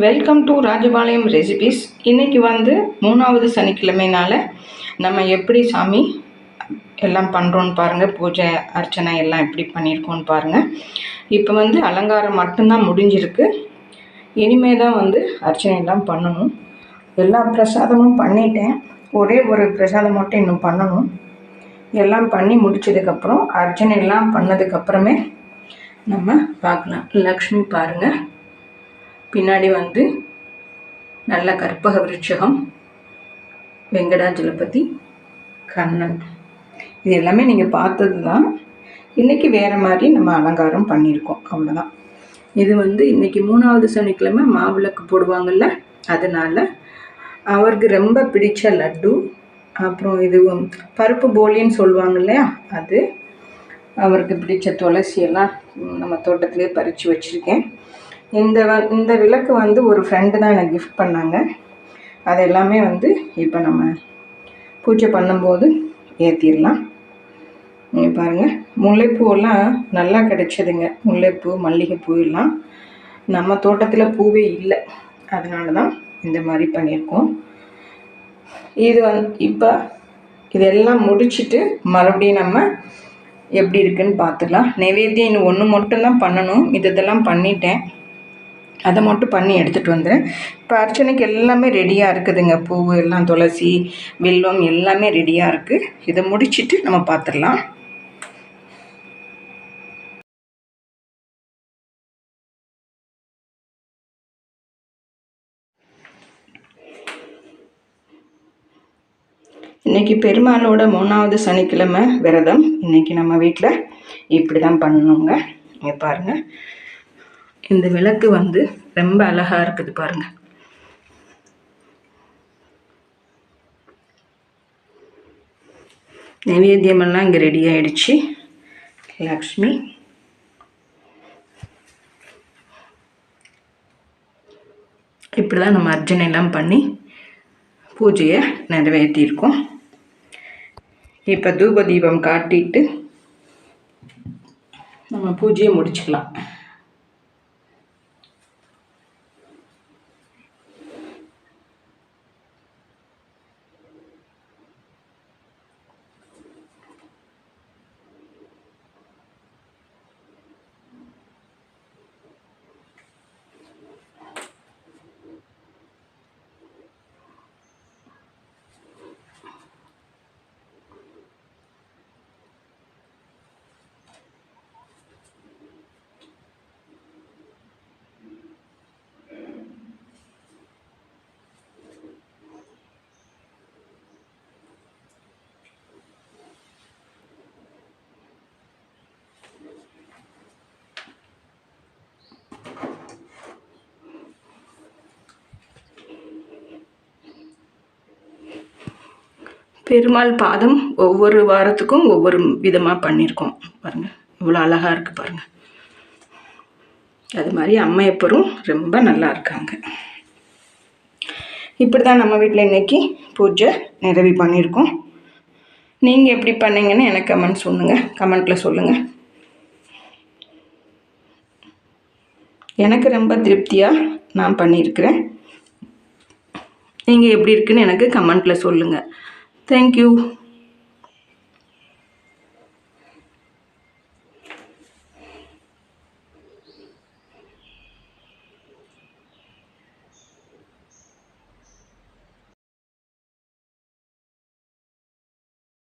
Welcome to Rajapalayam recipes இன்றைக்கி வந்து மூணாவது சனிக்கிழமைனால நம்ம எப்படி சாமி எல்லாம் பண்ணுறோன்னு பாருங்கள் பூஜை அர்ச்சனை எல்லாம் எப்படி பண்ணியிருக்கோன்னு பாருங்கள் இப்போ வந்து அலங்காரம் மட்டும்தான் முடிஞ்சிருக்கு. இனிமே தான் வந்து அர்ச்சனை எல்லாம் பண்ணணும். எல்லா பிரசாதமும் பண்ணிட்டேன். ஒரே ஒரு பிரசாதம் மட்டும் இன்னும் பண்ணணும். எல்லாம் பண்ணி முடிச்சதுக்கப்புறம் அர்ச்சனை எல்லாம் பண்ணதுக்கப்புறமே நம்ம பார்க்கலாம். லக்ஷ்மி பாருங்கள் பின்னாடி வந்து நல்ல கற்பக விருட்சகம் வெங்கடாஜலபதி கண்ணன் இது எல்லாமே நீங்கள் பார்த்தது தான் இன்றைக்கி வேறு மாதிரி நம்ம அலங்காரம் பண்ணியிருக்கோம். அவ்வளோதான் இது வந்து இன்றைக்கி மூணாவது சனிக்கிழமை மாவிளக்கு போடுவாங்கள்ல அதனால் அவருக்கு ரொம்ப பிடிச்ச லட்டு. அப்புறம் இது பருப்பு போலின்னு சொல்லுவாங்க இல்லையா அது. அவருக்கு பிடிச்ச துளசியெல்லாம் நம்ம தோட்டத்திலே பறித்து வச்சுருக்கேன். இந்த வ இந்த விளக்கு வந்து ஒரு ஃப்ரெண்டு தான் எனக்கு கிஃப்ட் பண்ணாங்க. அது எல்லாமே வந்து இப்போ நம்ம பூஜை பண்ணும்போது ஏற்றிடலாம் நீங்கள் பாருங்கள் முல்லைப்பூவெல்லாம் நல்லா கிடைச்சதுங்க. முல்லைப்பூ மல்லிகைப்பூ எல்லாம் நம்ம தோட்டத்தில் பூவே இல்லை. அதனால தான் இந்த மாதிரி பண்ணியிருக்கோம். இது வந் இப்போ இதெல்லாம் முடிச்சுட்டு மறுபடியும் நம்ம எப்படி இருக்குன்னு பார்த்துக்கலாம். நைவேத்தியம் இன்னும் ஒன்று மட்டும்தான் பண்ணணும். இதெல்லாம் பண்ணிட்டேன். அதை மட்டும் பண்ணி எடுத்துகிட்டு வந்துடுறேன். இப்போ அர்ச்சனைக்கு எல்லாமே ரெடியாக இருக்குதுங்க. பூ எல்லாம் துளசி வில்வம் எல்லாமே ரெடியாக இருக்குது இதை முடிச்சுட்டு நம்ம பார்த்துடலாம். இன்றைக்கி பெருமாளோட மூணாவது சனிக்கிழமை விரதம். இன்றைக்கி நம்ம வீட்டில் இப்படி தான் பண்ணணுங்க. இங்கே பாருங்கள் இந்த விளக்கு வந்து ரொம்ப அழகாக இருக்குது பாருங்கள் நைவேத்தியமெல்லாம் இங்கே ரெடி ஆகிடுச்சு லக்ஷ்மி. இப்படி தான் நம்ம அர்ஜனைலாம் பண்ணி பூஜையை நிறைவேற்றியிருக்கோம். இப்போ தூப தீபம் காட்டிட்டு நம்ம பூஜையை முடிச்சுக்கலாம். பெருமாள் பாதம் ஒவ்வொரு வாரத்துக்கும் ஒவ்வொரு விதமாக பண்ணியிருக்கோம் பாருங்கள் இவ்வளோ அழகாக இருக்குது பாருங்கள் அது மாதிரி அம்மையப்பரும் ரொம்ப நல்லா இருக்காங்க. இப்படி தான் நம்ம வீட்டில் இன்றைக்கி பூஜை நிறைவு பண்ணியிருக்கோம். நீங்கள் எப்படி பண்ணீங்கன்னு எனக்கு கமெண்ட் சொல்லுங்கள் கமெண்ட்டில் சொல்லுங்கள் எனக்கு ரொம்ப திருப்தியாக நான் பண்ணியிருக்கிறேன். நீங்கள் எப்படி இருக்குன்னு எனக்கு கமெண்ட்டில் சொல்லுங்கள் Thank you.